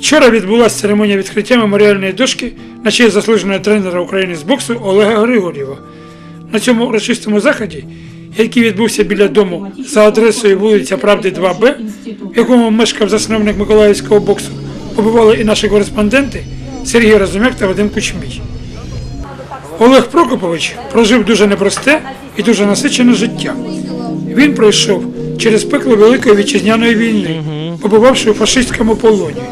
Вчора відбулася церемонія відкриття меморіальної дошки на честь заслуженого тренера України з боксу Олега Григорєва. На цьому урочистому заході, який відбувся біля дому за адресою вулиця Правди 2Б, в якому мешкав засновник Миколаївського боксу, побували і наші кореспонденти Сергій Розумяк та Вадим Кучмій. Олег Прокопович прожив дуже непросте і дуже насичене життя. Він пройшов через пекло Великої вітчизняної війни, побувавши у фашистському полоні.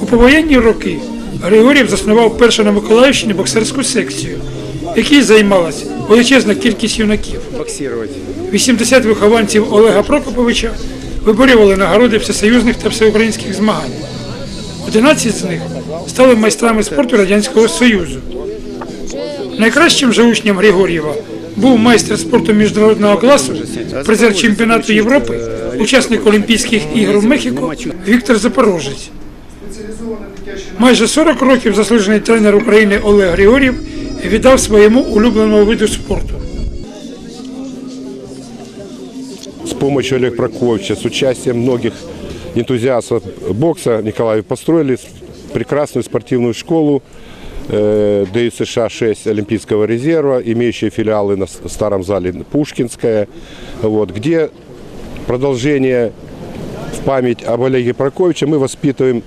У повоєнні роки Григорів заснував першу на Миколаївщині боксерську секцію, в якій займалась величезна кількість юнаків. 80 вихованців Олега Прокоповича виборювали нагороди всесоюзних та всеукраїнських змагань. 11 з них стали майстрами спорту Радянського Союзу. Найкращим же учнем Григор'єва був майстер спорту міжнародного класу, призер чемпіонату Європи, учасник Олімпійських ігор в Мехіко Віктор Запорожець. Майже 40 років заслужений тренер України Олег Григорів віддав своєму улюбленому виду спорту. С помощью Олега Прокофьевича, с участием многих энтузиастов бокса Николаев построили прекрасную спортивную школу э, ДЮСШ-6 Олимпийского резерва, имеющие филиалы на с- старом зале Пушкинская, вот, где продолжение в память об Олеге Прокофьевиче мы воспитываем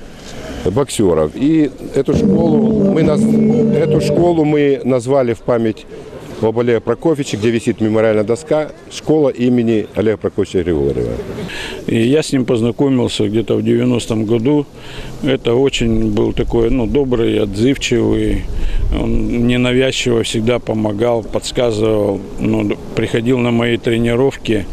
боксеров. И эту школу мы, эту школу мы назвали в память об Олеге Прокофьевиче, где висит мемориальная доска «Школа имени Олега Прокофьевича Григорьева». И я с ним познакомился где-то в 90-м году. Это очень был такой, ну, добрый, отзывчивый. Он ненавязчиво всегда помогал, подсказывал. Ну, приходил на мои тренировки.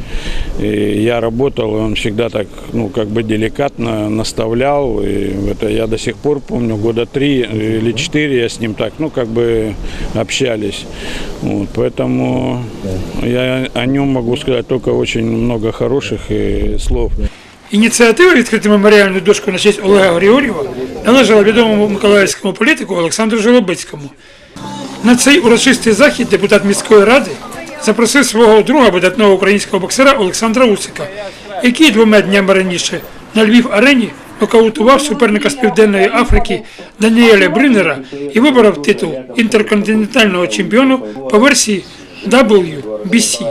И я работал, и он всегда так, ну, как бы деликатно наставлял. И это я до сих пор помню, года три или четыре я с ним так, ну, как бы общались. Вот, поэтому я о нем могу сказать только очень много хороших э, слов. Ініціатива відкрити меморіальну дошку на честь Олега Григорєва належала відомому миколаївському політику Олександру Жолобицькому. На цей урочистий захід депутат міської ради запросив свого друга видатного українського боксера Олександра Усика, який двома днями раніше на Львів арені нокаутував суперника з Південної Африки Даніеля Бринера і виборов титул інтерконтинентального чемпіону по версії WBC.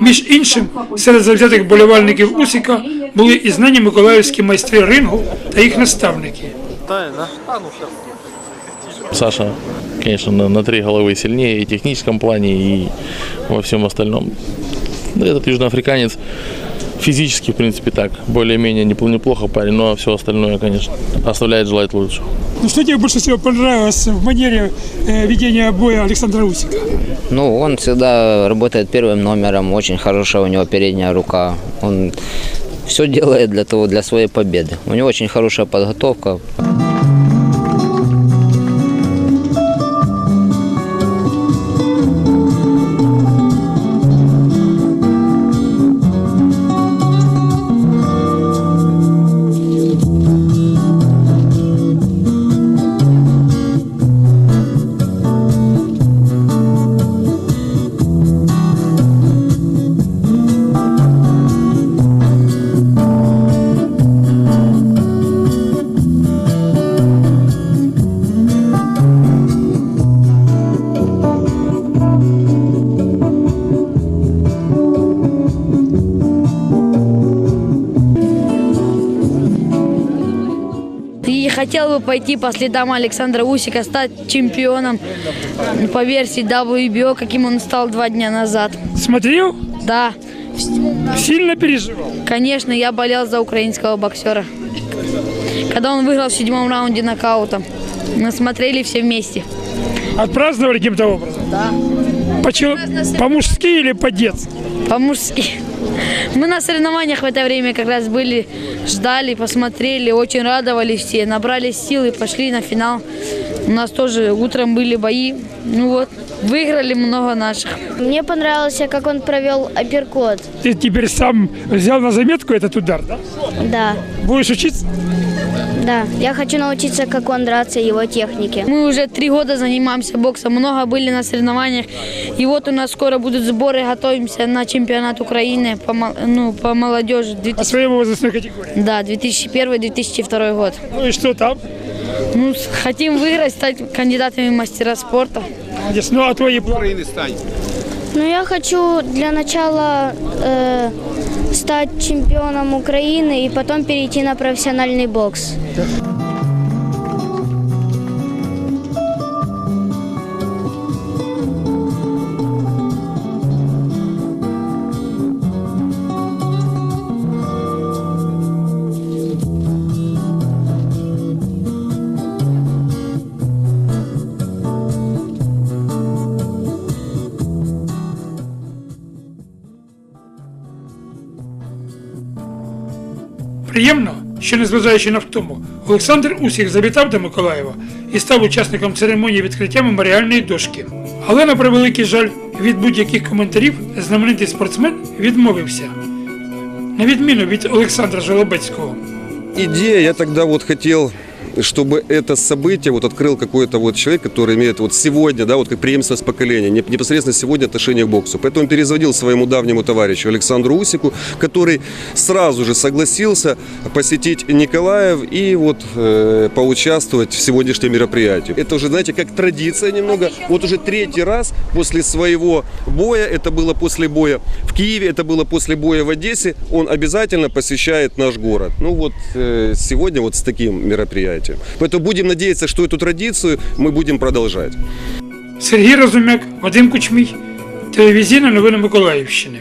Між іншим, серед завзятих болівальників Усіка були і знані миколаївські майстри рингу та їх наставники. Саша, конечно, на, три головы сильнее и в техническом плане, и во всем остальном. Этот южноафриканец физически, в принципе, так, более-менее непл- неплохо парень, но все остальное, конечно, оставляет желать лучшего. Ну что тебе больше всего понравилось в манере э, ведения боя Александра Усика? Ну, он всегда работает первым номером, очень хорошая у него передняя рука. Он все делает для того, для своей победы. У него очень хорошая подготовка. Хотел бы пойти по следам Александра Усика, стать чемпионом по версии WBO, каким он стал два дня назад. Смотрел? Да, Сильно переживал? конечно, я болел за украинского боксера. Когда он выиграл в седьмом раунде нокаутом, мы смотрели все вместе. Отпраздновали каким-то образом? Да. По-чел- По-мужски или по-детски? По-мужски. Мы на соревнованиях в это время как раз были, ждали, посмотрели, очень радовались все, набрали силы, пошли на финал. У нас тоже утром были бои. Ну вот, Выиграли много наших. Мне понравился, как он провел апперкот. Ты теперь сам взял на заметку этот удар, да? Да, Будешь учиться? да. Я хочу научиться, как он драться, его технике. Мы уже три года занимаемся боксом, много были на соревнованиях. И вот у нас скоро будут сборы, готовимся на чемпионат Украины по, ну, по молодежи. По 2000 своей возрастной категории. Да, 2001-2002 год. Ну и что там? Ну, хотим выиграть, стать кандидатами в мастера спорта. Молодец. Ну а твои планы? Ну, я хочу для начала э, стать чемпионом Украины и потом перейти на профессиональный бокс. Приємно, що незважаючи на втому, Олександр Усіх завітав до Миколаєва і став учасником церемонії відкриття меморіальної дошки. Але на превеликий жаль, від будь-яких коментарів знаменитий спортсмен відмовився. На відміну від Олександра Жолобецького. Ідея, я тогда хотів. хотел чтобы это событие вот открыл какой-то вот человек, который имеет вот сегодня, да, вот как преемственность поколения, не- непосредственно сегодня отношение к боксу. Поэтому перезвонил своему давнему товарищу Александру Усику, который сразу же согласился посетить Николаев и вот э, поучаствовать в сегодняшнем мероприятии. Это уже, знаете, как традиция немного. Вот уже третий раз после своего боя, это было после боя в Киеве, это было после боя в Одессе, он обязательно посещает наш город. Ну вот э, сегодня вот с таким мероприятием Поэтому будем надеяться, что эту традицию мы будем продолжать. Сергій Розумяк, Вадим Кучмій, телевізійна новини Миколаївщини.